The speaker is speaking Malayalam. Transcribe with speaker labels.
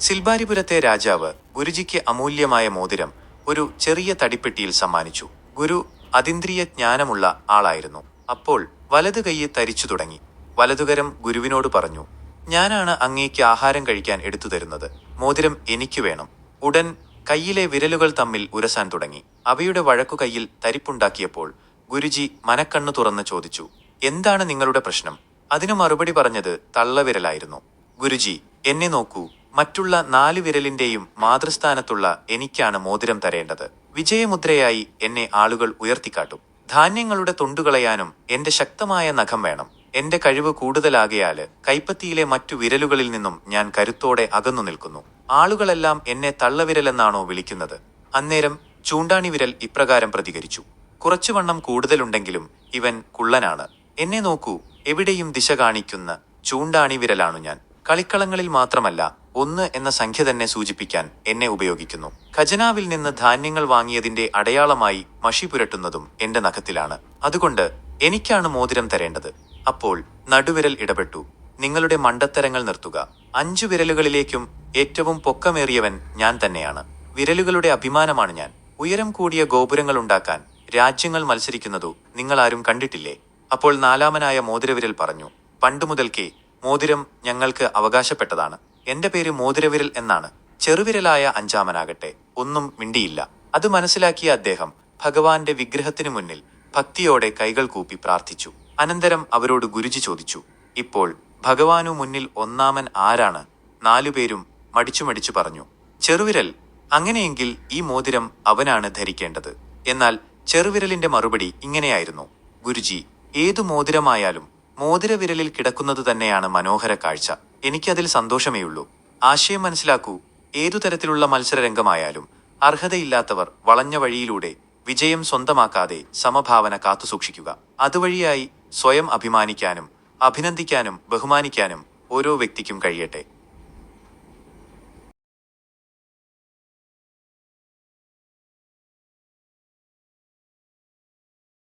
Speaker 1: സിൽബാരിപുരത്തെ രാജാവ് ഗുരുജിക്ക് അമൂല്യമായ മോതിരം ഒരു ചെറിയ തടിപ്പെട്ടിയിൽ സമ്മാനിച്ചു. ഗുരു അതിന്ദ്രിയ ജ്ഞാനമുള്ള ആളായിരുന്നു. അപ്പോൾ വലതു കൈയെ തരിച്ചു തുടങ്ങി. വലതുകരം ഗുരുവിനോട് പറഞ്ഞു ഞാനാണ് അങ്ങേക്ക് ആഹാരം കഴിക്കാൻ എടുത്തു തരുന്നത്. മോതിരം എനിക്ക് വേണം. ഉടൻ കയ്യിലെ വിരലുകൾ തമ്മിൽ ഉരസാൻ തുടങ്ങി. അവയുടെ വഴക്കു കയ്യിൽ തരിപ്പുണ്ടാക്കിയപ്പോൾ ഗുരുജി മനക്കണ്ണു തുറന്ന് ചോദിച്ചു എന്താണ് നിങ്ങളുടെ പ്രശ്നം? അതിനു മറുപടി പറഞ്ഞത് തള്ളവിരലായിരുന്നു. ഗുരുജി എന്നെ നോക്കൂ മറ്റുള്ള നാല് വിരലിന്റെയും മാതൃസ്ഥാനത്തുള്ള എനിക്കാണ് മോതിരം തരേണ്ടത്. വിജയമുദ്രയായി എന്നെ ആളുകൾ ഉയർത്തിക്കാട്ടും. ധാന്യങ്ങളുടെ തൊണ്ടുകളയാനും എന്റെ ശക്തമായ നഖം വേണം. എന്റെ കഴിവ് കൂടുതലാകയാൽ കൈപ്പത്തിയിലെ മറ്റു വിരലുകളിൽ നിന്നും ഞാൻ കരുത്തോടെ അകന്നു നിൽക്കുന്നു. ആളുകളെല്ലാം എന്നെ തള്ളവിരലെന്നാണോ വിളിക്കുന്നത്? അന്നേരം ചൂണ്ടാണി വിരൽ ഇപ്രകാരം പ്രതികരിച്ചു. കുറച്ചു വണ്ണം കൂടുതലുണ്ടെങ്കിലും ഇവൻ കുള്ളനാണ്. എന്നെ നോക്കൂ എവിടെയും ദിശ കാണിക്കുന്ന ചൂണ്ടാണി വിരലാണു ഞാൻ. കളിക്കളങ്ങളിൽ മാത്രമല്ല ഒന്ന് എന്ന സംഖ്യ തന്നെ സൂചിപ്പിക്കാൻ എന്നെ ഉപയോഗിക്കുന്നു. ഖജനാവിൽ നിന്ന് ധാന്യങ്ങൾ വാങ്ങിയതിന്റെ അടയാളമായി മഷി പുരട്ടുന്നതും എന്റെ നഖത്തിലാണ്. അതുകൊണ്ട് എനിക്കാണ് മോതിരം തരേണ്ടത്. അപ്പോൾ നടുവിരൽ ഇടപെട്ടു. നിങ്ങളുടെ മണ്ടത്തരങ്ങൾ നിർത്തുക. അഞ്ചു വിരലുകളിലേക്കും ഏറ്റവും പൊക്കമേറിയവൻ ഞാൻ തന്നെയാണ്. വിരലുകളുടെ അഭിമാനമാണ് ഞാൻ. ഉയരം കൂടിയ ഗോപുരങ്ങൾ ഉണ്ടാക്കാൻ രാജ്യങ്ങൾ മത്സരിക്കുന്നതു നിങ്ങൾ ആരും കണ്ടിട്ടില്ലേ? അപ്പോൾ നാലാമനായ മോതിരവിരൽ പറഞ്ഞു. പണ്ടു മുതൽക്കേ മോതിരം ഞങ്ങൾക്ക് അവകാശപ്പെട്ടതാണ്. എന്റെ പേര് മോതിരവിരൽ എന്നാണ്. ചെറുവിരലായ അഞ്ചാമനാകട്ടെ. ഒന്നും മിണ്ടിയില്ല. അത് മനസ്സിലാക്കിയ അദ്ദേഹം ഭഗവാന്റെ വിഗ്രഹത്തിനു മുന്നിൽ ഭക്തിയോടെ കൈകൾ കൂപ്പി പ്രാർത്ഥിച്ചു. അനന്തരം അവരോട് ഗുരുജി ചോദിച്ചു. ഇപ്പോൾ ഭഗവാനു മുന്നിൽ ഒന്നാമൻ ആരാണ്? നാലുപേരും മടിച്ചു മടിച്ചു പറഞ്ഞു. ചെറുവിരൽ അങ്ങനെയെങ്കിൽ ഈ മോതിരം അവനാണ് ധരിക്കേണ്ടത്. എന്നാൽ ചെറുവിരലിന്റെ മറുപടി ഇങ്ങനെയായിരുന്നു. ഗുരുജി ഏതു മോതിരമായാലും മോതിരവിരലിൽ കിടക്കുന്നത് തന്നെയാണ് മനോഹര കാഴ്ച. എനിക്കതിൽ സന്തോഷമേയുള്ളൂ ആശയം മനസ്സിലാക്കൂ ഏതു തരത്തിലുള്ള മത്സരരംഗമായാലും അർഹതയില്ലാത്തവർ വളഞ്ഞ വഴിയിലൂടെ വിജയം സ്വന്തമാക്കാതെ സമഭാവന കാത്തുസൂക്ഷിക്കുക അതുവഴിയായി സ്വയം അഭിമാനിക്കാനും അഭിനന്ദിക്കാനും ബഹുമാനിക്കാനും ഓരോ വ്യക്തിക്കും കഴിയട്ടെ.